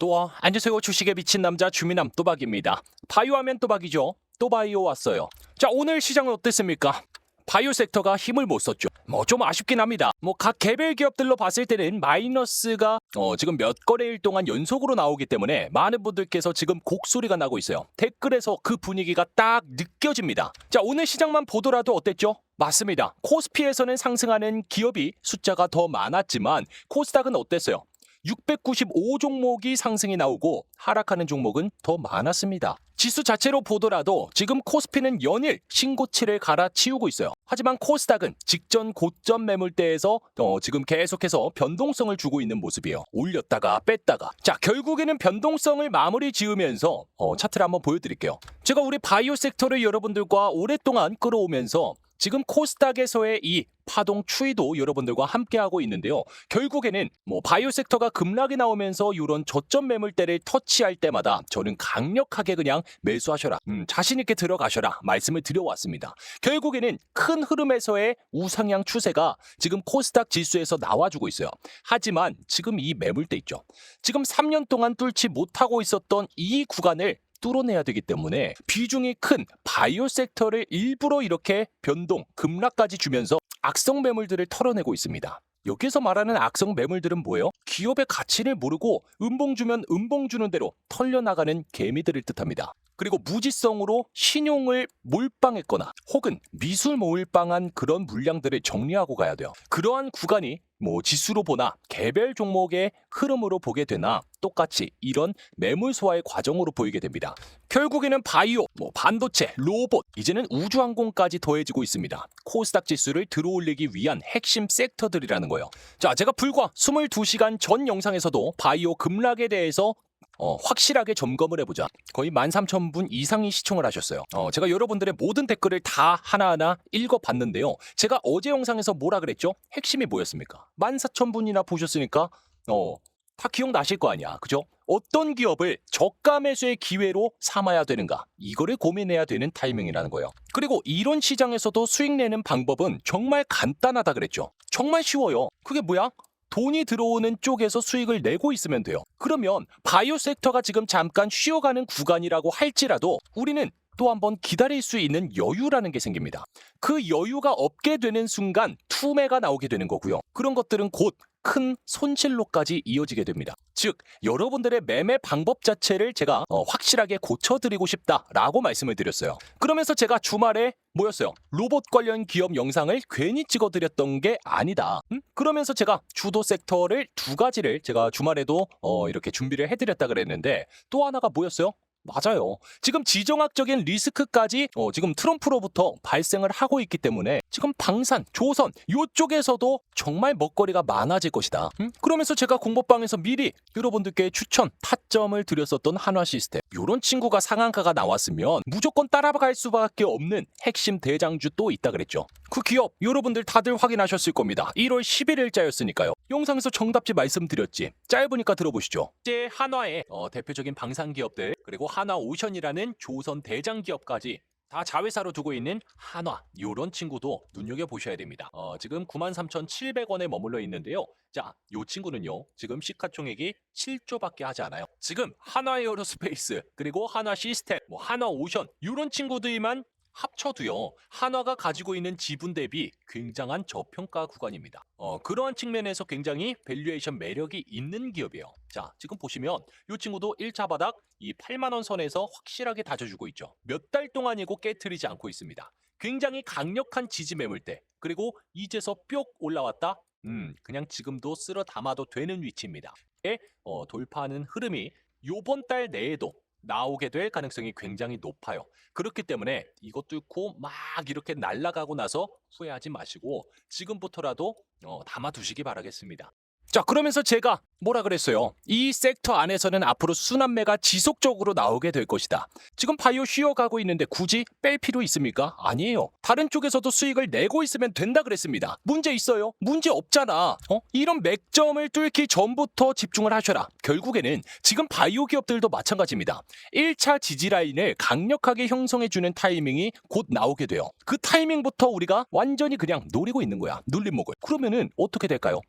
또 안녕하세요 주식에 미친 남자 주민남 또박입니다. 바이오 하면 또박이죠. 또 바이오 왔어요. 자 오늘 시장은 어땠습니까? 바이오 섹터가 힘을 못 썼죠. 뭐 좀 아쉽긴 합니다. 뭐 각 개별 기업들로 봤을 때는 마이너스가 어, 지금 몇 거래일 동안 연속으로 나오기 때문에 많은 분들께서 지금 곡소리가 나고 있어요. 댓글에서 그 분위기가 딱 느껴집니다. 자 오늘 시장만 보더라도 어땠죠? 맞습니다. 코스피에서는 상승하는 기업이 숫자가 더 많았지만 코스닥은 어땠어요? 695 종목이 상승이 나오고 하락하는 종목은 더 많았습니다. 지수 자체로 보더라도 지금 코스피는 연일 신고치를 갈아치우고 있어요. 하지만 코스닥은 직전 고점 매물대에서 어, 지금 계속해서 변동성을 주고 있는 모습이에요. 올렸다가 뺐다가. 자, 결국에는 변동성을 마무리 지으면서 어, 차트를 한번 보여드릴게요. 제가 우리 바이오 섹터를 여러분들과 오랫동안 끌어오면서 지금 코스닥에서의 이 파동 추이도 여러분들과 함께하고 있는데요. 결국에는 뭐 바이오 섹터가 급락이 나오면서 이런 저점 매물대를 터치할 때마다 저는 강력하게 그냥 매수하셔라. 음, 자신 있게 들어가셔라. 말씀을 드려왔습니다. 결국에는 큰 흐름에서의 우상향 추세가 지금 코스닥 지수에서 나와주고 있어요. 하지만 지금 이 매물대 있죠. 지금 3년 동안 뚫지 못하고 있었던 이 구간을 뚫어내야 되기 때문에 비중이 큰 바이오 섹터를 일부러 이렇게 변동, 급락까지 주면서 악성 매물들을 털어내고 있습니다. 여기서 말하는 악성 매물들은 뭐예요? 기업의 가치를 모르고 음봉 주면 음봉 주는 대로 털려나가는 개미들을 뜻합니다. 그리고 무지성으로 신용을 몰빵했거나 혹은 미술 몰빵한 그런 물량들을 정리하고 가야 돼요. 그러한 구간이 뭐 지수로 보나 개별 종목의 흐름으로 보게 되나 똑같이 이런 매물 소화의 과정으로 보이게 됩니다. 결국에는 바이오, 뭐 반도체, 로봇, 이제는 우주항공까지 더해지고 있습니다. 코스닥 지수를 들어올리기 위한 핵심 섹터들이라는 거예요. 자, 제가 불과 22시간 전 영상에서도 바이오 급락에 대해서 어, 확실하게 점검을 해보자. 거의 13,000분 이상이 시청을 하셨어요. 어, 제가 여러분들의 모든 댓글을 다 하나하나 읽어봤는데요. 제가 어제 영상에서 뭐라 그랬죠? 핵심이 뭐였습니까? 14,000분이나 보셨으니까 어, 다 기억나실 거 아니야. 그죠? 어떤 기업을 저가 매수의 기회로 삼아야 되는가? 이거를 고민해야 되는 타이밍이라는 거예요. 그리고 이런 시장에서도 수익 내는 방법은 정말 간단하다 그랬죠. 정말 쉬워요. 그게 뭐야? 돈이 들어오는 쪽에서 수익을 내고 있으면 돼요. 그러면 바이오 섹터가 지금 잠깐 쉬어가는 구간이라고 할지라도 우리는 또 한번 기다릴 수 있는 여유라는 게 생깁니다. 그 여유가 없게 되는 순간 투매가 나오게 되는 거고요. 그런 것들은 곧 큰 손실로까지 이어지게 됩니다. 즉, 여러분들의 매매 방법 자체를 제가 어, 확실하게 고쳐드리고 싶다라고 말씀을 드렸어요. 그러면서 제가 주말에 뭐였어요? 로봇 관련 기업 영상을 괜히 찍어드렸던 게 아니다. 음? 그러면서 제가 주도 섹터를 두 가지를 제가 주말에도 어, 이렇게 준비를 해드렸다 그랬는데 또 하나가 뭐였어요? 맞아요. 지금 지정학적인 리스크까지 어, 지금 트럼프로부터 발생을 하고 있기 때문에 지금 방산, 조선 이쪽에서도 정말 먹거리가 많아질 것이다. 음? 그러면서 제가 공모방에서 미리 여러분들께 추천, 타점을 드렸었던 한화 시스템 이런 친구가 상한가가 나왔으면 무조건 따라갈 수밖에 없는 핵심 대장주 또 있다 그랬죠. 그 기업 여러분들 다들 확인하셨을 겁니다. 1월 11일자였으니까요. 영상에서 정답지 말씀드렸지. 짧으니까 들어보시죠. 이제 한화의 어, 대표적인 방산 기업들 그리고 한화 오션이라는 조선 대장 기업까지 다 자회사로 두고 있는 한화 요런 친구도 눈여겨 보셔야 됩니다. 어, 지금 93,700원에 머물러 있는데요. 자, 요 친구는요. 지금 시가총액이 7조밖에 하지 않아요. 지금 한화 에어로스페이스 그리고 한화 시스템, 뭐 한화 오션 요런 친구들만 합쳐도요 한화가 가지고 있는 지분 대비 굉장한 저평가 구간입니다. 어, 그러한 측면에서 굉장히 밸류에이션 매력이 있는 기업이에요. 자 지금 보시면 이 친구도 1차 바닥 이 8만 원 선에서 확실하게 다져주고 있죠. 몇 달 동안이고 깨트리지 않고 있습니다. 굉장히 강력한 지지 매물대 그리고 이제서 뿅 올라왔다. 음 그냥 지금도 쓸어 담아도 되는 위치입니다. 에, 어, 돌파하는 흐름이 요번 달 내에도 나오게 될 가능성이 굉장히 높아요. 그렇기 때문에 이것 뚫고 막 이렇게 날아가고 나서 후회하지 마시고 지금부터라도 어, 담아두시기 바라겠습니다. 자, 그러면서 제가 뭐라 그랬어요? 이 섹터 안에서는 앞으로 순환매가 지속적으로 나오게 될 것이다. 지금 바이오 쉬어가고 있는데 굳이 뺄 필요 있습니까? 아니에요. 다른 쪽에서도 수익을 내고 있으면 된다 그랬습니다. 문제 있어요? 문제 없잖아. 어? 이런 맥점을 뚫기 전부터 집중을 하셔라. 결국에는 지금 바이오 기업들도 마찬가지입니다. 1차 지지 라인을 강력하게 형성해주는 타이밍이 곧 나오게 돼요. 그 타이밍부터 우리가 완전히 그냥 노리고 있는 거야. 눌림목을. 그러면은 어떻게 될까요?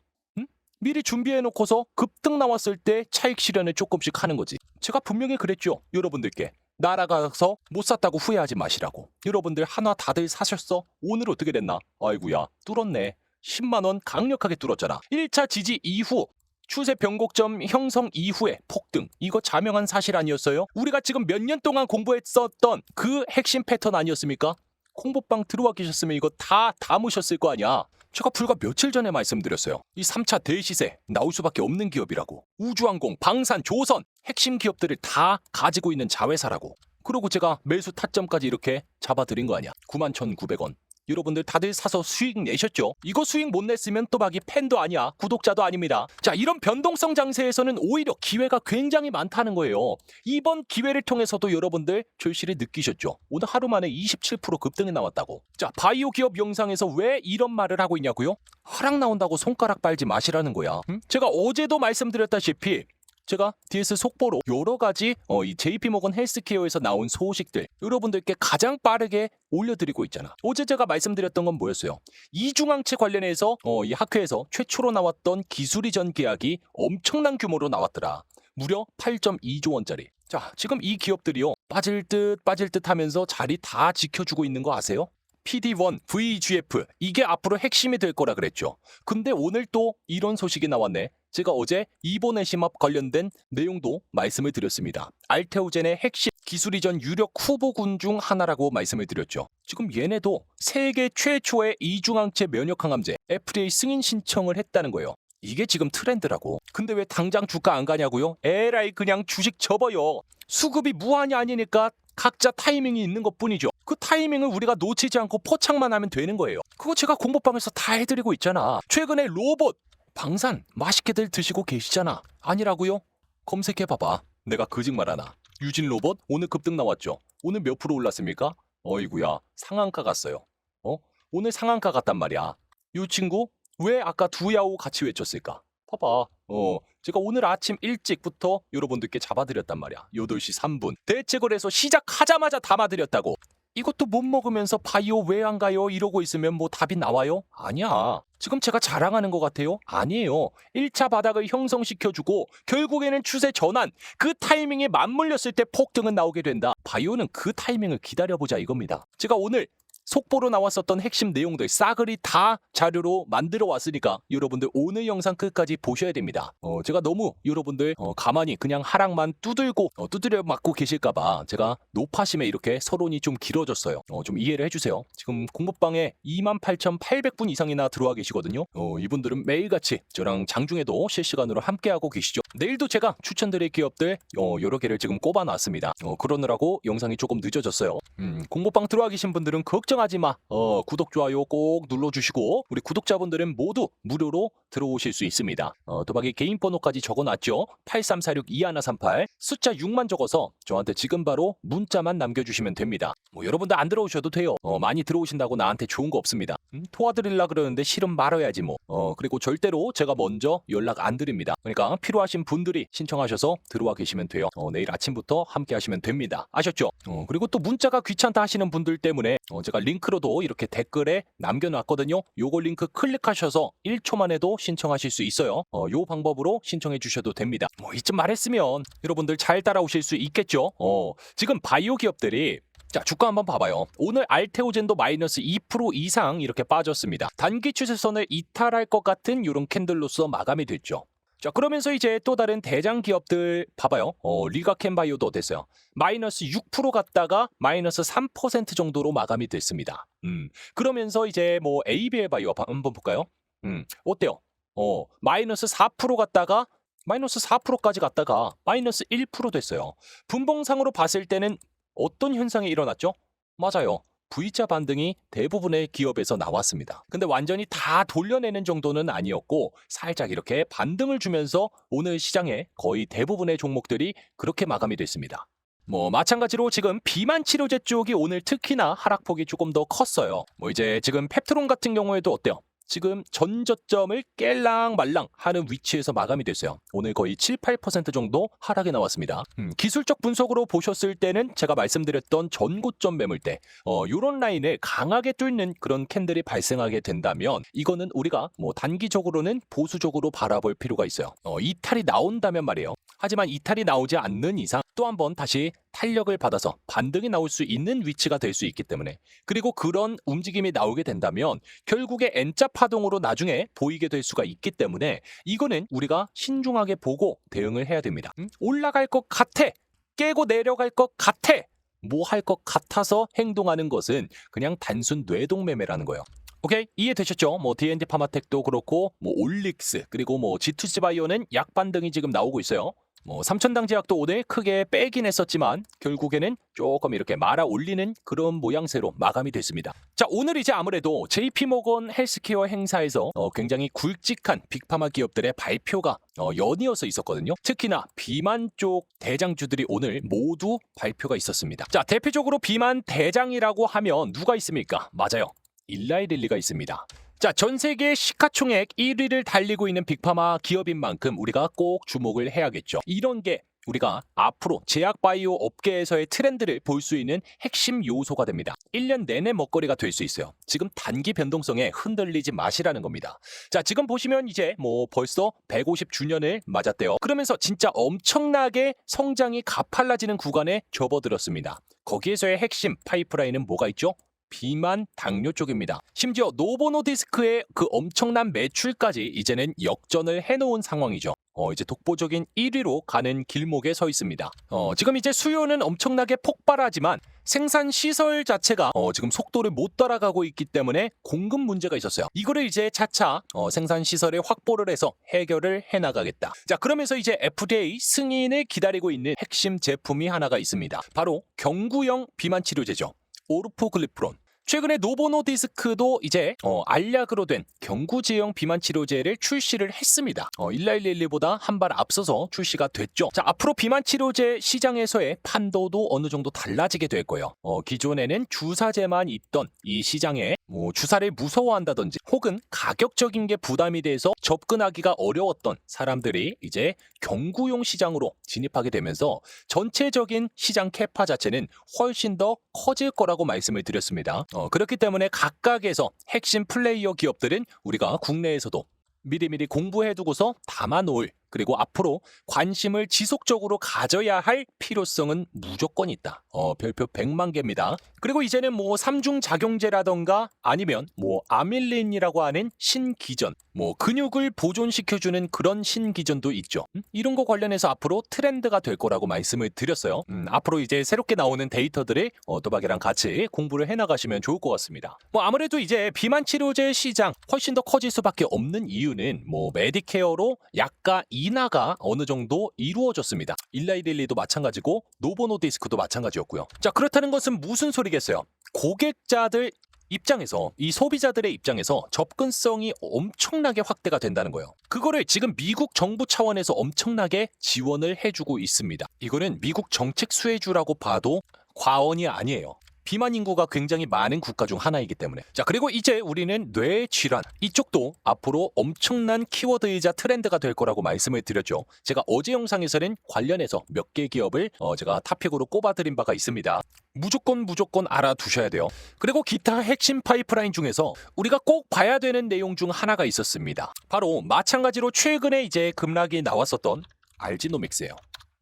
미리 준비해놓고서 급등 나왔을 때 차익 실현을 조금씩 하는 거지. 제가 분명히 그랬죠. 여러분들께. 날아가서 못 샀다고 후회하지 마시라고. 여러분들 하나 다들 사셨어? 오늘 어떻게 됐나? 아이구야 뚫었네. 10만 원 강력하게 뚫었잖아. 1차 지지 이후 추세 변곡점 형성 이후에 폭등. 이거 자명한 사실 아니었어요? 우리가 지금 몇 년 동안 공부했었던 그 핵심 패턴 아니었습니까? 공부방 들어와 계셨으면 이거 다 담으셨을 거 아니야. 제가 불과 며칠 전에 말씀드렸어요. 이 3차 대시세 나올 수밖에 없는 기업이라고. 우주항공, 방산, 조선 핵심 기업들을 다 가지고 있는 자회사라고. 그리고 제가 매수 타점까지 이렇게 잡아드린 거 아니야. 91,900원. 여러분들 다들 사서 수익 내셨죠? 이거 수익 못 냈으면 또박이 팬도 아니야. 구독자도 아닙니다. 자, 이런 변동성 장세에서는 오히려 기회가 굉장히 많다는 거예요. 이번 기회를 통해서도 여러분들 절실히 느끼셨죠? 오늘 하루 만에 27% 급등이 나왔다고. 자, 바이오 기업 영상에서 왜 이런 말을 하고 있냐고요? 하락 나온다고 손가락 빨지 마시라는 거야. 음? 제가 어제도 말씀드렸다시피 제가 DS 속보로 여러 가지 어, 이 JP 모건 헬스케어에서 나온 소식들 여러분들께 가장 빠르게 올려드리고 있잖아. 어제 제가 말씀드렸던 건 뭐였어요? 이중항체 관련해서 어, 이 학회에서 최초로 나왔던 기술 이전 계약이 엄청난 규모로 나왔더라. 무려 8.2조 원짜리. 자, 지금 이 기업들이요. 빠질 듯 빠질 듯 하면서 자리 다 지켜주고 있는 거 아세요? PD1, VGF 이게 앞으로 핵심이 될 거라 그랬죠. 근데 오늘 또 이런 소식이 나왔네. 제가 어제 이번의 심합 관련된 내용도 말씀을 드렸습니다. 알테오젠의 핵심 기술 이전 유력 후보군 중 하나라고 말씀을 드렸죠. 지금 얘네도 세계 최초의 이중항체 면역 항암제 FDA 승인 신청을 했다는 거예요. 이게 지금 트렌드라고. 근데 왜 당장 주가 안 가냐고요? 에라이 그냥 주식 접어요. 수급이 무한이 아니니까 각자 타이밍이 있는 것 뿐이죠. 그 타이밍을 우리가 놓치지 않고 포착만 하면 되는 거예요. 그거 제가 공부방에서 다 해드리고 있잖아. 최근에 로봇, 방산 맛있게들 드시고 계시잖아. 아니라고요? 검색해봐봐. 내가 거짓말 하나. 유진 로봇 오늘 급등 나왔죠. 오늘 몇 프로 올랐습니까? 어이구야 상한가 갔어요. 어? 오늘 상한가 갔단 말이야. 이 친구 왜 아까 두야오 같이 외쳤을까? 봐봐. 어, 제가 오늘 아침 일찍부터 여러분들께 잡아드렸단 말이야. 8시 3분. 대책을 해서 시작하자마자 담아드렸다고. 이것도 못 먹으면서 바이오 왜 안 가요? 이러고 있으면 뭐 답이 나와요? 아니야. 지금 제가 자랑하는 것 같아요? 아니에요. 1차 바닥을 형성시켜주고 결국에는 추세 전환, 그 타이밍에 맞물렸을 때 폭등은 나오게 된다. 바이오는 그 타이밍을 기다려보자 이겁니다. 제가 오늘 속보로 나왔었던 핵심 내용들 싸그리 다 자료로 만들어 왔으니까 여러분들 오늘 영상 끝까지 보셔야 됩니다. 어, 제가 너무 여러분들 어, 가만히 그냥 하락만 두들고 어, 두드려 맞고 계실까봐 제가 높아심에 이렇게 서론이 좀 길어졌어요. 어, 좀 이해를 해주세요. 지금 공부방에 28,800분 이상이나 들어와 계시거든요. 어, 이분들은 매일같이 저랑 장중에도 실시간으로 함께하고 계시죠. 내일도 제가 추천드릴 기업들 어, 여러 개를 지금 꼽아놨습니다. 어, 그러느라고 영상이 조금 늦어졌어요. 음, 공부방 들어와 계신 분들은 걱정하지 마. 어, 구독, 좋아요 꼭 눌러주시고 우리 구독자분들은 모두 무료로 들어오실 수 있습니다. 어, 도박이 개인 번호까지 적어놨죠. 8346-2138 숫자 6만 적어서 저한테 지금 바로 문자만 남겨주시면 됩니다. 뭐 여러분들 안 들어오셔도 돼요. 어, 많이 들어오신다고 나한테 좋은 거 없습니다. 음, 도와드릴라 그러는데 싫음 말아야지 뭐. 어, 그리고 절대로 제가 먼저 연락 안 드립니다. 그러니까 필요하신 분들이 신청하셔서 들어와 계시면 돼요. 어, 내일 아침부터 함께 하시면 됩니다. 아셨죠? 어, 그리고 또 문자가 귀찮다 하시는 분들 때문에 어, 제가 링크로도 이렇게 댓글에 남겨놨거든요. 요거 링크 클릭하셔서 1초만 해도 신청하실 수 있어요. 어, 요 방법으로 신청해 주셔도 됩니다. 뭐 이쯤 말했으면 여러분들 잘 따라오실 수 있겠죠? 어, 지금 바이오 기업들이 자, 주가 한번 봐봐요. 오늘 알테오젠도 마이너스 2% 이상 이렇게 빠졌습니다. 단기 추세선을 이탈할 것 같은 이런 캔들로서 마감이 됐죠. 자, 그러면서 이제 또 다른 대장 기업들 봐봐요. 어, 리가캔바이오도 됐어요. 마이너스 6% 갔다가 마이너스 3% 정도로 마감이 됐습니다. 음, 그러면서 이제 뭐 ABL 바이오 한번 볼까요? 음, 어때요? 어, 마이너스 4% 갔다가 마이너스 4%까지 갔다가 마이너스 1% 됐어요. 분봉상으로 봤을 때는 어떤 현상이 일어났죠? 맞아요. V자 반등이 대부분의 기업에서 나왔습니다. 근데 완전히 다 돌려내는 정도는 아니었고 살짝 이렇게 반등을 주면서 오늘 시장에 거의 대부분의 종목들이 그렇게 마감이 됐습니다. 뭐 마찬가지로 지금 비만 치료제 쪽이 오늘 특히나 하락폭이 조금 더 컸어요. 뭐 이제 지금 펩트론 같은 경우에도 어때요? 지금 전저점을 깰랑 말랑 하는 위치에서 마감이 됐어요. 오늘 거의 7, 8% 정도 하락이 나왔습니다. 음, 기술적 분석으로 보셨을 때는 제가 말씀드렸던 전고점 매물대 어, 이런 라인을 강하게 뚫는 그런 캔들이 발생하게 된다면 이거는 우리가 뭐 단기적으로는 보수적으로 바라볼 필요가 있어요. 어, 이탈이 나온다면 말이에요. 하지만 이탈이 나오지 않는 이상 또 한번 다시 탄력을 받아서 반등이 나올 수 있는 위치가 될 수 있기 때문에 그리고 그런 움직임이 나오게 된다면 결국에 N자 파동으로 나중에 보이게 될 수가 있기 때문에 이거는 우리가 신중하게 보고 대응을 해야 됩니다. 음? 올라갈 것 같아. 깨고 내려갈 것 같아. 뭐 할 것 같아서 행동하는 것은 그냥 단순 뇌동매매라는 거예요. 오케이 이해되셨죠? 뭐 D&D 파마텍도 그렇고 뭐 올릭스 그리고 뭐 G2G 바이오는 약 반등이 지금 나오고 있어요. 뭐 삼천당 제약도 오늘 크게 빼긴 했었지만 결국에는 조금 이렇게 말아 올리는 그런 모양새로 마감이 됐습니다. 자 오늘 이제 아무래도 JP모건 헬스케어 행사에서 어, 굉장히 굵직한 빅파마 기업들의 발표가 어, 연이어서 있었거든요. 특히나 비만 쪽 대장주들이 오늘 모두 발표가 있었습니다. 자 대표적으로 비만 대장이라고 하면 누가 있습니까? 맞아요. 일라이 릴리가 있습니다. 자, 전 세계 시가총액 1위를 달리고 있는 빅파마 기업인 만큼 우리가 꼭 주목을 해야겠죠. 이런 게 우리가 앞으로 제약 바이오 업계에서의 트렌드를 볼 수 있는 핵심 요소가 됩니다. 1년 내내 먹거리가 될 수 있어요. 지금 단기 변동성에 흔들리지 마시라는 겁니다. 자, 지금 보시면 이제 뭐 벌써 150주년을 맞았대요. 그러면서 진짜 엄청나게 성장이 가팔라지는 구간에 접어들었습니다. 거기에서의 핵심 파이프라인은 뭐가 있죠? 비만 당뇨 쪽입니다. 심지어 노보노디스크의 그 엄청난 매출까지 이제는 역전을 해놓은 상황이죠. 어, 이제 독보적인 1위로 가는 길목에 서 있습니다. 어, 지금 이제 수요는 엄청나게 폭발하지만 생산 시설 자체가 어, 지금 속도를 못 따라가고 있기 때문에 공급 문제가 있었어요. 이거를 이제 차차 어, 생산 시설에 확보를 해서 해결을 해 나가겠다. 자, 그러면서 이제 FDA 승인을 기다리고 있는 핵심 제품이 하나가 있습니다. 바로 경구형 비만 치료제죠. 오르포글리프론. 최근에 노보노디스크도 이제 어, 알약으로 된 경구제형 비만 치료제를 출시를 했습니다. 어, 1111보다 한 발 앞서서 출시가 됐죠. 자, 앞으로 비만 치료제 시장에서의 판도도 어느 정도 달라지게 될 거예요. 어, 기존에는 주사제만 있던 이 시장에 뭐 주사를 무서워한다든지 혹은 가격적인 게 부담이 돼서 접근하기가 어려웠던 사람들이 이제 경구용 시장으로 진입하게 되면서 전체적인 시장 캐파 자체는 훨씬 더 커질 거라고 말씀을 드렸습니다. 어, 그렇기 때문에 각각에서 핵심 플레이어 기업들은 우리가 국내에서도 미리미리 공부해두고서 담아놓을 그리고 앞으로 관심을 지속적으로 가져야 할 필요성은 무조건 있다. 어, 별표 100만 개입니다. 그리고 이제는 뭐 삼중 작용제라던가 아니면 뭐 아밀린이라고 하는 신기전, 뭐 근육을 보존시켜주는 그런 신기전도 있죠. 음? 이런 거 관련해서 앞으로 트렌드가 될 거라고 말씀을 드렸어요. 음, 앞으로 이제 새롭게 나오는 데이터들을 어, 또박이랑 같이 공부를 해나가시면 좋을 것 같습니다. 뭐 아무래도 이제 비만 치료제 시장 훨씬 더 커질 수밖에 없는 이유는 뭐 메디케어로 약가 인하가 어느 정도 이루어졌습니다. 일라이릴리도 마찬가지고 노보노디스크도 마찬가지였고요. 자 그렇다는 것은 무슨 소리겠어요? 고객자들 입장에서 이 소비자들의 입장에서 접근성이 엄청나게 확대가 된다는 거예요. 그거를 지금 미국 정부 차원에서 엄청나게 지원을 해주고 있습니다. 이거는 미국 정책 수혜주라고 봐도 과언이 아니에요. 비만 인구가 굉장히 많은 국가 중 하나이기 때문에. 자, 그리고 이제 우리는 뇌 질환. 이쪽도 앞으로 엄청난 키워드이자 트렌드가 될 거라고 말씀을 드렸죠. 제가 어제 영상에서는 관련해서 몇 개 기업을 어, 제가 타픽으로 꼽아드린 바가 있습니다. 무조건 무조건 알아두셔야 돼요. 그리고 기타 핵심 파이프라인 중에서 우리가 꼭 봐야 되는 내용 중 하나가 있었습니다. 바로 마찬가지로 최근에 이제 급락이 나왔었던 알지노믹스예요.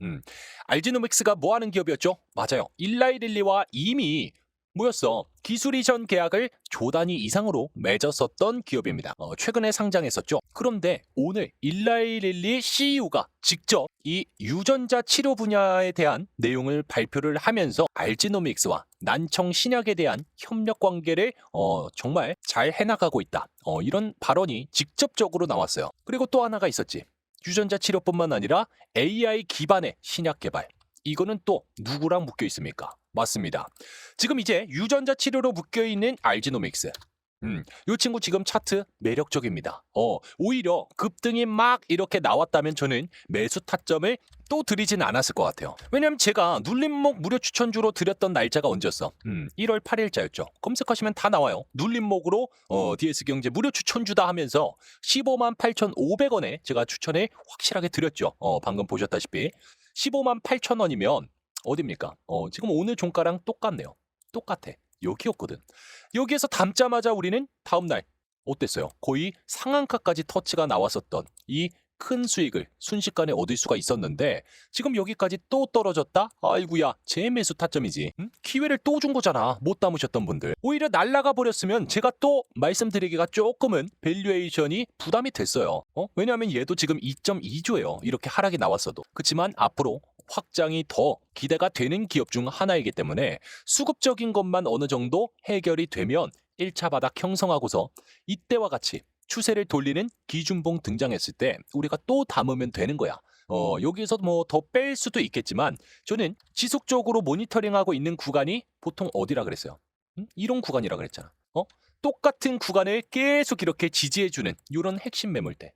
음, 알지노믹스가 뭐 하는 기업이었죠? 맞아요. 일라이릴리와 이미 뭐였어? 기술 이전 계약을 조 단위 이상으로 맺었었던 기업입니다. 어, 최근에 상장했었죠. 그런데 오늘 일라이릴리 CEO가 직접 이 유전자 치료 분야에 대한 내용을 발표를 하면서 알지노믹스와 난청 신약에 대한 협력 관계를 어, 정말 잘 해나가고 있다. 어, 이런 발언이 직접적으로 나왔어요. 그리고 또 하나가 있었지. 유전자 치료뿐만 아니라 AI 기반의 신약 개발. 이거는 또 누구랑 묶여 있습니까? 맞습니다. 지금 이제 유전자 치료로 묶여 있는 알지노믹스. 음, 이 친구 지금 차트 매력적입니다. 어, 오히려 급등이 막 이렇게 나왔다면 저는 매수 타점을 또 드리진 않았을 것 같아요. 왜냐면 제가 눌림목 무료 추천주로 드렸던 날짜가 언제였어? 음, 1월 8일자였죠. 검색하시면 다 나와요. 눌림목으로 어, DS경제 무료 추천주다 하면서 15만 8,500원에 제가 추천에 확실하게 드렸죠. 어, 방금 보셨다시피 15만 8천 원이면 어딥니까? 어, 지금 오늘 종가랑 똑같네요. 똑같아. 여기였거든. 여기에서 담자마자 우리는 다음날 어땠어요? 거의 상한가까지 터치가 나왔었던 이 큰 수익을 순식간에 얻을 수가 있었는데 지금 여기까지 또 떨어졌다? 아이구야 제 매수 타점이지 응? 기회를 또 준 거잖아 못 담으셨던 분들 오히려 날라가 버렸으면 제가 또 말씀드리기가 조금은 밸류에이션이 부담이 됐어요 어? 왜냐하면 얘도 지금 2.2조예요 이렇게 하락이 나왔어도 그렇지만 앞으로 확장이 더 기대가 되는 기업 중 하나이기 때문에 수급적인 것만 어느 정도 해결이 되면 1차 바닥 형성하고서 이때와 같이 추세를 돌리는 기준봉 등장했을 때 우리가 또 담으면 되는 거야. 어, 여기에서 뭐 더 뺄 수도 있겠지만 저는 지속적으로 모니터링하고 있는 구간이 보통 어디라 그랬어요? 음? 이런 구간이라 그랬잖아. 어? 똑같은 구간을 계속 이렇게 지지해주는 이런 핵심 매물대.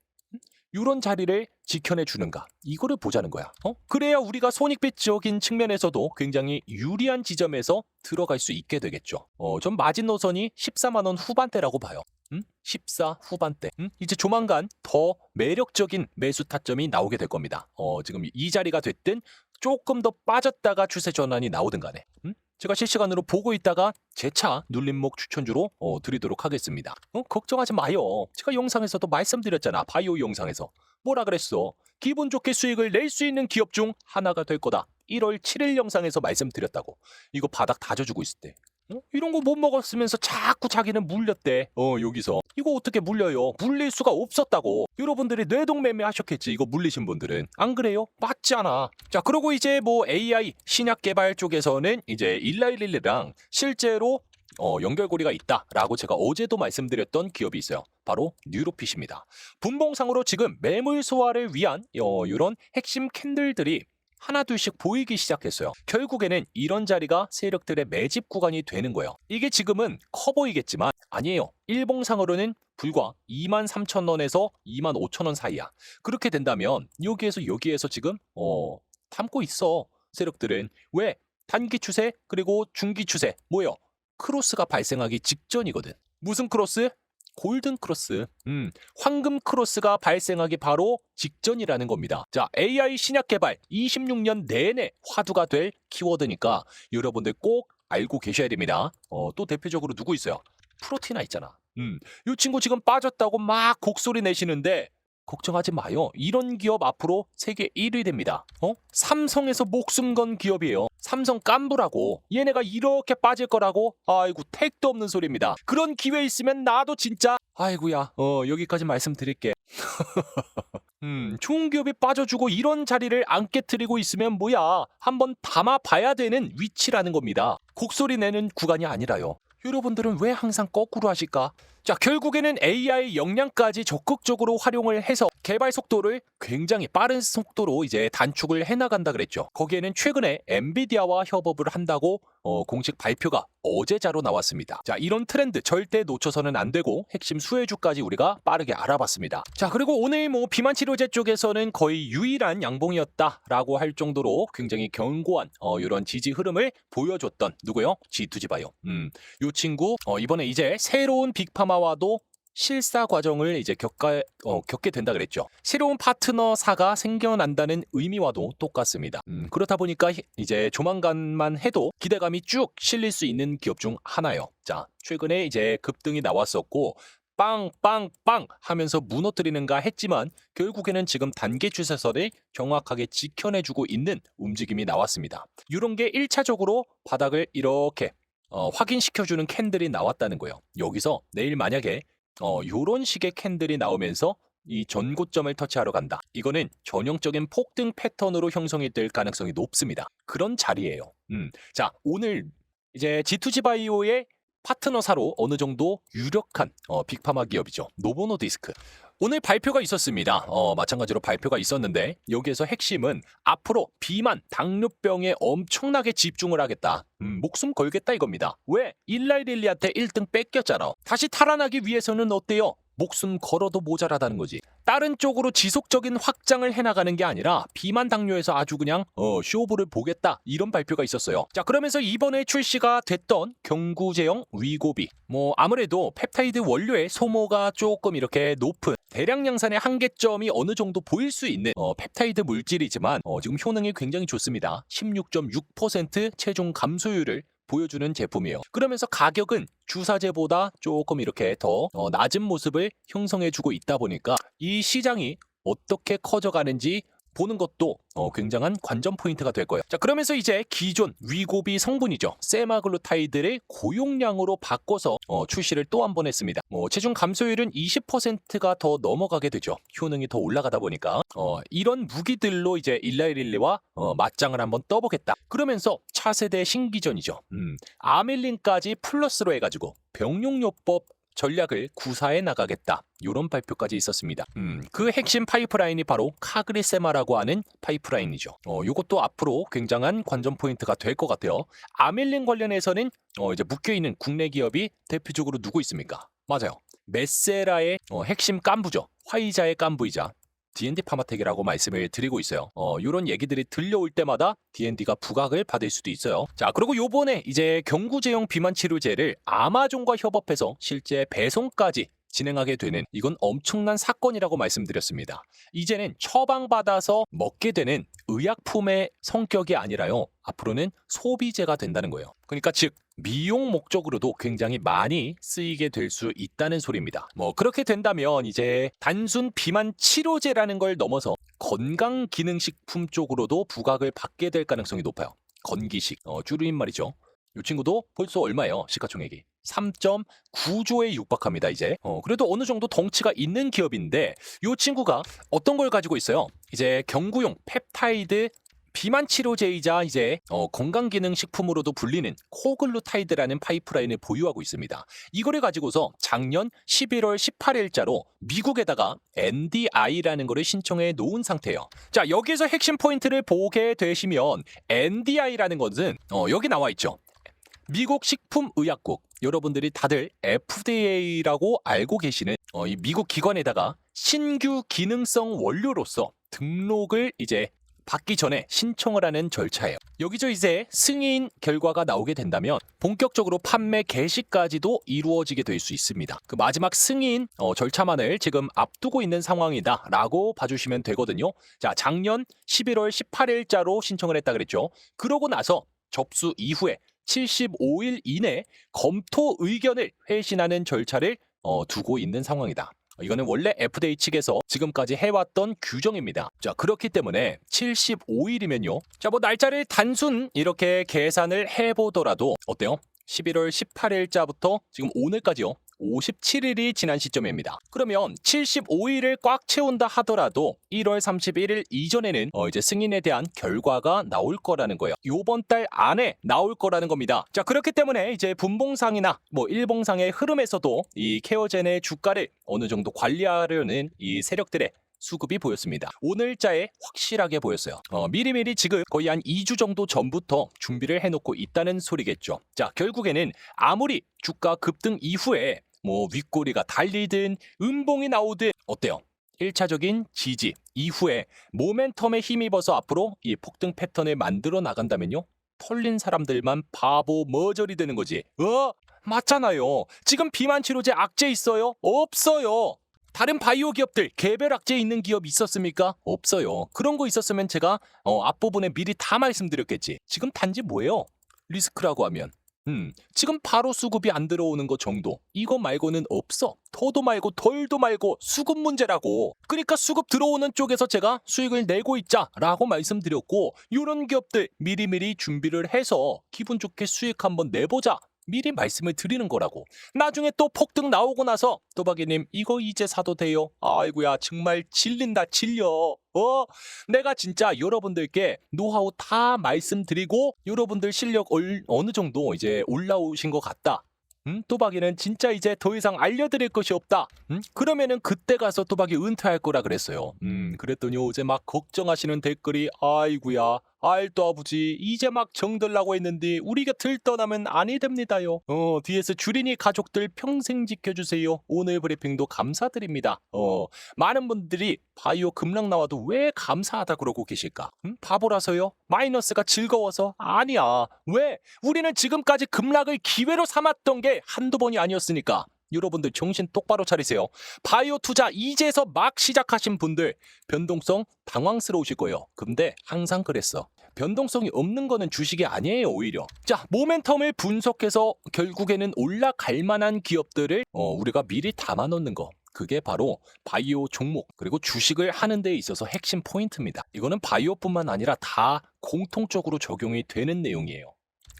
이런 자리를 지켜내 주는가 이거를 보자는 거야. 어? 그래야 우리가 손익배적인 측면에서도 굉장히 유리한 지점에서 들어갈 수 있게 되겠죠. 어, 전 마진 노선이 14만 원 후반대라고 봐요. 음? 14 후반대. 음? 이제 조만간 더 매력적인 매수 타점이 나오게 될 겁니다. 어, 지금 이 자리가 됐든 조금 더 빠졌다가 추세 전환이 나오든 간에. 음? 제가 실시간으로 보고 있다가 제 차 눌림목 추천주로 어, 드리도록 하겠습니다. 어, 걱정하지 마요. 제가 영상에서도 말씀드렸잖아. 바이오 영상에서. 뭐라 그랬어? 기분 좋게 수익을 낼 수 있는 기업 중 하나가 될 거다. 1월 7일 영상에서 말씀드렸다고. 이거 바닥 다져주고 있을 때. 어? 이런 거 못 먹었으면서 자꾸 자기는 물렸대. 어, 여기서. 이거 어떻게 물려요? 물릴 수가 없었다고. 여러분들이 뇌동매매 하셨겠지. 이거 물리신 분들은. 안 그래요? 맞지 않아. 자, 그리고 이제 뭐 AI 신약 개발 쪽에서는 이제 일라일릴리랑 실제로 어, 연결고리가 있다라고 제가 어제도 말씀드렸던 기업이 있어요. 바로 뉴로핏입니다. 분봉상으로 지금 매물 소화를 위한 어, 이런 핵심 캔들들이 하나 둘씩 보이기 시작했어요. 결국에는 이런 자리가 세력들의 매집 구간이 되는 거예요. 이게 지금은 커 보이겠지만 아니에요. 일봉상으로는 불과 2만 3천 원에서 2만 5천 원 사이야. 그렇게 된다면 여기에서 여기에서 지금 어 담고 있어. 세력들은 왜 단기 추세 그리고 중기 추세 뭐요? 크로스가 발생하기 직전이거든. 무슨 크로스? 골든 크로스. 음, 황금 크로스가 발생하기 바로 직전이라는 겁니다. 자, AI 신약 개발 26년 내내 화두가 될 키워드니까 여러분들 꼭 알고 계셔야 됩니다. 어, 또 대표적으로 누구 있어요? 프로티나 있잖아. 음, 이 친구 지금 빠졌다고 막 곡소리 내시는데 걱정하지 마요. 이런 기업 앞으로 세계 1위 됩니다. 어? 삼성에서 목숨 건 기업이에요. 삼성 깐부라고. 얘네가 이렇게 빠질 거라고? 아이고 택도 없는 소리입니다. 그런 기회 있으면 나도 진짜 아이고야. 어, 여기까지 말씀드릴게. 음, 좋은 기업이 빠져주고 이런 자리를 안 깨뜨리고 있으면 뭐야. 한번 담아봐야 되는 위치라는 겁니다. 곡소리 내는 구간이 아니라요. 여러분들은 왜 항상 거꾸로 하실까? 자, 결국에는 AI 역량까지 적극적으로 활용을 해서 개발 속도를 굉장히 빠른 속도로 이제 단축을 해나간다 그랬죠. 거기에는 최근에 엔비디아와 협업을 한다고 어, 공식 발표가 어제자로 나왔습니다. 자, 이런 트렌드 절대 놓쳐서는 안 되고 핵심 수혜주까지 우리가 빠르게 알아봤습니다. 자, 그리고 오늘 뭐 비만 치료제 쪽에서는 거의 유일한 양봉이었다라고 할 정도로 굉장히 견고한 어, 이런 지지 흐름을 보여줬던 누구요? G2G바이오. 음, 요 친구 어, 이번에 이제 새로운 빅파마와도 실사 과정을 이제 겪가, 어, 겪게 된다 그랬죠. 새로운 파트너사가 생겨난다는 의미와도 똑같습니다. 음, 그렇다 보니까 히- 이제 조만간만 해도 기대감이 쭉 실릴 수 있는 기업 중 하나예요. 자, 최근에 이제 급등이 나왔었고 빵빵빵 하면서 무너뜨리는가 했지만 결국에는 지금 단계 추세선을 정확하게 지켜내주고 있는 움직임이 나왔습니다. 이런 게 1차적으로 바닥을 이렇게 어, 확인시켜주는 캔들이 나왔다는 거예요. 여기서 내일 만약에 어, 요런 식의 캔들이 나오면서 이 전고점을 터치하러 간다. 이거는 전형적인 폭등 패턴으로 형성이 될 가능성이 높습니다. 그런 자리예요. 음. 자, 오늘 이제 G2G 바이오의 파트너사로 어느 정도 유력한 어, 빅파마 기업이죠. 노보노디스크. 오늘 발표가 있었습니다. 어, 마찬가지로 발표가 있었는데 여기에서 핵심은 앞으로 비만, 당뇨병에 엄청나게 집중을 하겠다. 음, 목숨 걸겠다 이겁니다. 왜? 일라이릴리한테 1등 뺏겼잖아. 다시 탈환하기 위해서는 어때요? 목숨 걸어도 모자라다는 거지. 다른 쪽으로 지속적인 확장을 해나가는 게 아니라 비만 당뇨에서 아주 그냥 어, 쇼부를 보겠다 이런 발표가 있었어요. 자 그러면서 이번에 출시가 됐던 경구제형 위고비 뭐 아무래도 펩타이드 원료의 소모가 조금 이렇게 높은 대량 양산의 한계점이 어느 정도 보일 수 있는 어, 펩타이드 물질이지만 어, 지금 효능이 굉장히 좋습니다. 16.6% 체중 감소율을 보여주는 제품이에요. 그러면서 가격은 주사제보다 조금 이렇게 더 어, 낮은 모습을 형성해주고 있다 보니까 이 시장이 어떻게 커져가는지 보는 것도 어, 굉장한 관전 포인트가 될 거예요. 자, 그러면서 이제 기존 위고비 성분이죠. 세마글루타이드를 고용량으로 바꿔서 어, 출시를 또 한 번 했습니다. 뭐 체중 감소율은 20%가 더 넘어가게 되죠. 효능이 더 올라가다 보니까 어, 이런 무기들로 이제 일라이릴리와 어, 맞짱을 한번 떠보겠다. 그러면서 차세대 신기전이죠. 음, 아밀린까지 플러스로 해가지고 병용요법 전략을 구사해 나가겠다. 이런 발표까지 있었습니다. 음, 그 핵심 파이프라인이 바로 카그리세마라고 하는 파이프라인이죠. 어, 이것도 앞으로 굉장한 관전 포인트가 될 것 같아요. 아밀린 관련해서는 어, 이제 묶여 있는 국내 기업이 대표적으로 누구 있습니까? 맞아요. 메세라의 어, 핵심 깐부죠. 화이자의 깐부이자 D&D 파마텍이라고 말씀을 드리고 있어요. 어, 이런 얘기들이 들려올 때마다 D&D가 부각을 받을 수도 있어요. 자, 그리고 요번에 이제 경구제형 비만 치료제를 아마존과 협업해서 실제 배송까지 진행하게 되는 이건 엄청난 사건이라고 말씀드렸습니다. 이제는 처방받아서 먹게 되는 의약품의 성격이 아니라요. 앞으로는 소비재가 된다는 거예요. 그러니까 즉 미용 목적으로도 굉장히 많이 쓰이게 될 수 있다는 소리입니다. 뭐 그렇게 된다면 이제 단순 비만 치료제라는 걸 넘어서 건강 기능식품 쪽으로도 부각을 받게 될 가능성이 높아요. 건기식 어, 줄임 말이죠. 이 친구도 벌써 얼마예요? 시가총액이 3.9조에 육박합니다. 이제 어, 그래도 어느 정도 덩치가 있는 기업인데 이 친구가 어떤 걸 가지고 있어요? 이제 경구용 펩타이드 비만 치료제이자 이제 어, 건강기능식품으로도 불리는 코글루타이드라는 파이프라인을 보유하고 있습니다. 이거를 가지고서 작년 11월 18일자로 미국에다가 NDI라는 거를 신청해 놓은 상태예요. 자 여기에서 핵심 포인트를 보게 되시면 NDI라는 것은 어, 여기 나와 있죠. 미국 식품의약국 여러분들이 다들 FDA라고 알고 계시는 어, 이 미국 기관에다가 신규 기능성 원료로서 등록을 이제 받기 전에 신청을 하는 절차예요. 여기서 이제 승인 결과가 나오게 된다면 본격적으로 판매 개시까지도 이루어지게 될 수 있습니다. 그 마지막 승인 어, 절차만을 지금 앞두고 있는 상황이다라고 봐주시면 되거든요. 자, 작년 11월 18일자로 신청을 했다 그랬죠. 그러고 나서 접수 이후에 75일 이내 검토 의견을 회신하는 절차를 어, 두고 있는 상황이다. 이거는 원래 FDA 측에서 지금까지 해왔던 규정입니다. 자, 그렇기 때문에 75일이면요. 자, 뭐 날짜를 단순 이렇게 계산을 해보더라도 어때요? 11월 18일자부터 지금 오늘까지요. 57일이 지난 시점입니다. 그러면 75일을 꽉 채운다 하더라도 1월 31일 이전에는 어 이제 승인에 대한 결과가 나올 거라는 거예요. 요번 달 안에 나올 거라는 겁니다. 자, 그렇기 때문에 이제 분봉상이나 뭐 일봉상의 흐름에서도 이 케어젠의 주가를 어느 정도 관리하려는 이 세력들의 수급이 보였습니다. 오늘자에 확실하게 보였어요. 어, 미리미리 지금 거의 한 2주 정도 전부터 준비를 해놓고 있다는 소리겠죠. 자, 결국에는 아무리 주가 급등 이후에 뭐 윗꼬리가 달리든 음봉이 나오든 어때요? 1차적인 지지 이후에 모멘텀에 힘입어서 앞으로 이 폭등 패턴을 만들어 나간다면요. 털린 사람들만 바보 머저리 되는 거지. 어? 맞잖아요. 지금 비만 치료제 악재 있어요? 없어요. 다른 바이오 기업들 개별 악재 있는 기업 있었습니까? 없어요. 그런 거 있었으면 제가 어, 앞부분에 미리 다 말씀드렸겠지. 지금 단지 뭐예요? 리스크라고 하면. 음, 지금 바로 수급이 안 들어오는 거 정도. 이거 말고는 없어. 더도 말고 덜도 말고 수급 문제라고. 그러니까 수급 들어오는 쪽에서 제가 수익을 내고 있자라고 말씀드렸고 이런 기업들 미리미리 준비를 해서 기분 좋게 수익 한번 내보자. 미리 말씀을 드리는 거라고. 나중에 또 폭등 나오고 나서 또박이님 이거 이제 사도 돼요. 아이고야 정말 질린다 질려. 어? 내가 진짜 여러분들께 노하우 다 말씀드리고 여러분들 실력 얼, 어느 정도 이제 올라오신 것 같다. 음, 또박이는 진짜 이제 더 이상 알려드릴 것이 없다. 음? 그러면은 그때 가서 또박이 은퇴할 거라 그랬어요. 음, 그랬더니 어제 막 걱정하시는 댓글이 아이구야. 알도 아버지 이제 막 정들라고 했는데 우리 곁을 떠나면 아니 됩니다요. 어 뒤에서 주린이 가족들 평생 지켜주세요. 오늘 브리핑도 감사드립니다. 어 많은 분들이 바이오 급락 나와도 왜 감사하다 그러고 계실까? 음? 바보라서요? 마이너스가 즐거워서? 아니야. 왜? 우리는 지금까지 급락을 기회로 삼았던 게 한두 번이 아니었으니까. 여러분들 정신 똑바로 차리세요. 바이오 투자 이제서 막 시작하신 분들 변동성 당황스러우실 거예요. 근데 항상 그랬어. 변동성이 없는 거는 주식이 아니에요, 오히려. 자, 모멘텀을 분석해서 결국에는 올라갈 만한 기업들을 어, 우리가 미리 담아 놓는 거. 그게 바로 바이오 종목 그리고 주식을 하는 데 있어서 핵심 포인트입니다. 이거는 바이오뿐만 아니라 다 공통적으로 적용이 되는 내용이에요.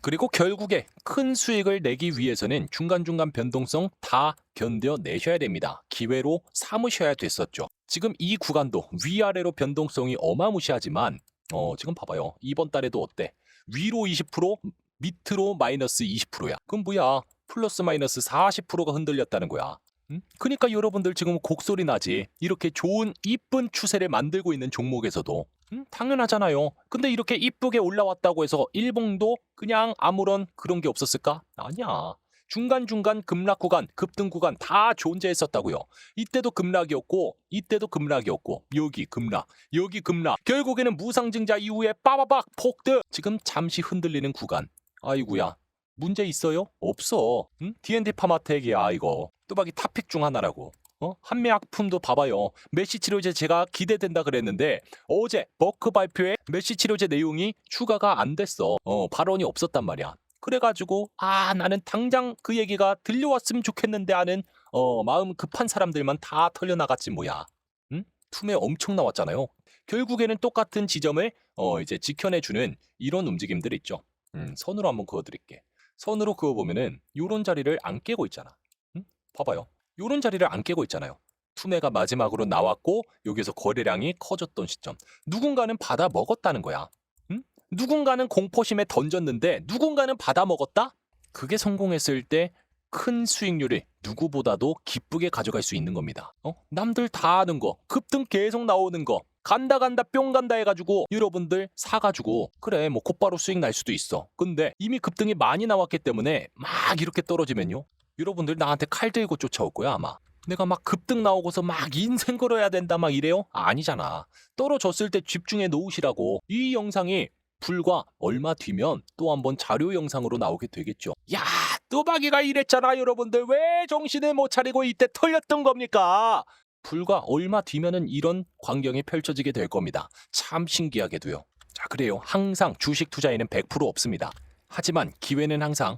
그리고 결국에 큰 수익을 내기 위해서는 중간중간 변동성 다 견뎌내셔야 됩니다. 기회로 삼으셔야 됐었죠. 지금 이 구간도 위아래로 변동성이 어마무시하지만 어, 지금 봐봐요. 이번 달에도 어때? 위로 20%, 밑으로 마이너스 20%야. 그럼 뭐야? 플러스 마이너스 40%가 흔들렸다는 거야. 음? 그러니까 여러분들 지금 곡소리 나지. 이렇게 좋은 이쁜 추세를 만들고 있는 종목에서도 음? 당연하잖아요. 근데 이렇게 이쁘게 올라왔다고 해서 일봉도 그냥 아무런 그런 게 없었을까? 아니야. 중간중간 급락 구간, 급등 구간 다 존재했었다고요. 이때도 급락이었고, 이때도 급락이었고, 여기 급락, 여기 급락. 결국에는 무상증자 이후에 빠바박 폭등. 지금 잠시 흔들리는 구간. 아이구야. 문제 있어요? 없어. 응? D&D 파마텍이야 이거. 뚜벅이 탑픽 중 하나라고. 어? 한매약품도 봐봐요. 메시 치료제 제가 기대된다 그랬는데 어제 버크 발표에 메시 치료제 내용이 추가가 안 됐어. 어, 발언이 없었단 말이야. 그래가지고 아 나는 당장 그 얘기가 들려왔으면 좋겠는데 하는 어 마음 급한 사람들만 다 털려나갔지 뭐야. 응? 툼에 엄청 나왔잖아요. 결국에는 똑같은 지점을 어 이제 지켜내주는 이런 움직임들 있죠. 음, 선으로 한번 그어드릴게. 선으로 그어보면은 요런 자리를 안 깨고 있잖아. 응? 봐봐요. 요런 자리를 안 깨고 있잖아요. 투매가 마지막으로 나왔고 여기서 거래량이 커졌던 시점. 누군가는 받아 먹었다는 거야. 응? 누군가는 공포심에 던졌는데 누군가는 받아 먹었다? 그게 성공했을 때 큰 수익률을 누구보다도 기쁘게 가져갈 수 있는 겁니다. 어? 남들 다 아는 거, 급등 계속 나오는 거, 간다 간다 뿅 간다 해가지고 여러분들 사가지고 그래 뭐 곧바로 수익 날 수도 있어. 근데 이미 급등이 많이 나왔기 때문에 막 이렇게 떨어지면요. 여러분들 나한테 칼 들고 쫓아올 거야 아마. 내가 막 급등 나오고서 막 인생 걸어야 된다 막 이래요? 아니잖아. 떨어졌을 때 집중해 놓으시라고. 이 영상이 불과 얼마 뒤면 또 한번 자료 영상으로 나오게 되겠죠. 야, 뚜박이가 이랬잖아, 여러분들. 왜 정신을 못 차리고 이때 털렸던 겁니까? 불과 얼마 뒤면은 이런 광경이 펼쳐지게 될 겁니다. 참 신기하게도요. 자, 그래요. 항상 주식 투자에는 100% 없습니다. 하지만 기회는 항상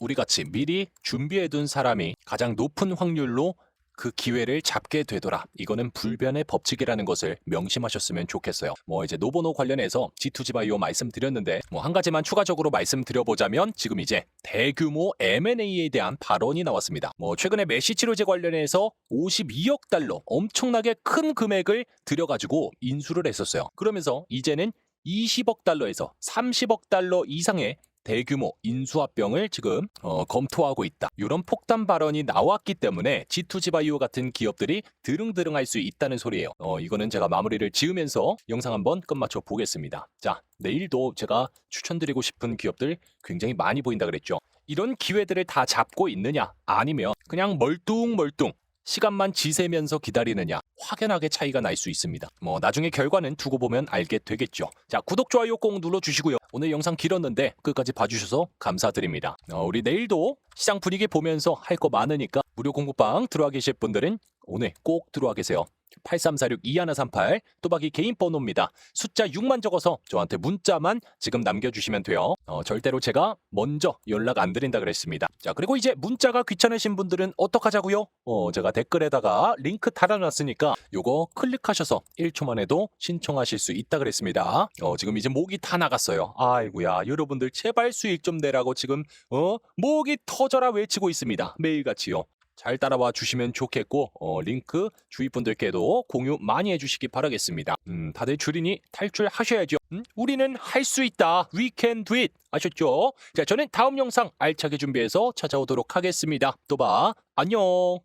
우리 같이 미리 준비해둔 사람이 가장 높은 확률로 그 기회를 잡게 되더라. 이거는 불변의 법칙이라는 것을 명심하셨으면 좋겠어요. 뭐 이제 노보노 관련해서 G2G바이오 말씀드렸는데 뭐 한 가지만 추가적으로 말씀드려보자면 지금 이제 대규모 M&A에 대한 발언이 나왔습니다. 뭐 최근에 메시 치료제 관련해서 52억 달러 엄청나게 큰 금액을 들여가지고 인수를 했었어요. 그러면서 이제는 20억 달러에서 30억 달러 이상의 대규모 인수합병을 지금 어, 검토하고 있다. 이런 폭탄 발언이 나왔기 때문에 G2G바이오 같은 기업들이 드릉드릉할 수 있다는 소리예요. 어, 이거는 제가 마무리를 지으면서 영상 한번 끝마쳐 보겠습니다. 자, 내일도 제가 추천드리고 싶은 기업들 굉장히 많이 보인다 그랬죠. 이런 기회들을 다 잡고 있느냐? 아니면 그냥 멀뚱멀뚱 시간만 지새면서 기다리느냐 확연하게 차이가 날 수 있습니다. 뭐 나중에 결과는 두고 보면 알게 되겠죠. 자 구독 좋아요 꼭 눌러주시고요. 오늘 영상 길었는데 끝까지 봐주셔서 감사드립니다. 어, 우리 내일도 시장 분위기 보면서 할 거 많으니까 무료 공부방 들어와 계실 분들은 오늘 꼭 들어와 계세요. 8346-2138 또박이 개인 번호입니다. 숫자 6만 적어서 저한테 문자만 지금 남겨주시면 돼요. 어, 절대로 제가 먼저 연락 안 드린다 그랬습니다. 자 그리고 이제 문자가 귀찮으신 분들은 어떡하자고요? 어, 제가 댓글에다가 링크 달아놨으니까 요거 클릭하셔서 1초 만 에도 신청하실 수 있다 그랬습니다. 어, 지금 이제 목이 다 나갔어요. 아이고야 여러분들 제발 수익 좀 내라고 지금 어 목이 터져라 외치고 있습니다. 매일같이요. 잘 따라와 주시면 좋겠고 어, 링크 주위 분들께도 공유 많이 해주시기 바라겠습니다. 음, 다들 줄이니 탈출하셔야죠. 음, 우리는 할 수 있다. We can do it. 아셨죠? 자, 저는 다음 영상 알차게 준비해서 찾아오도록 하겠습니다. 또 봐. 안녕.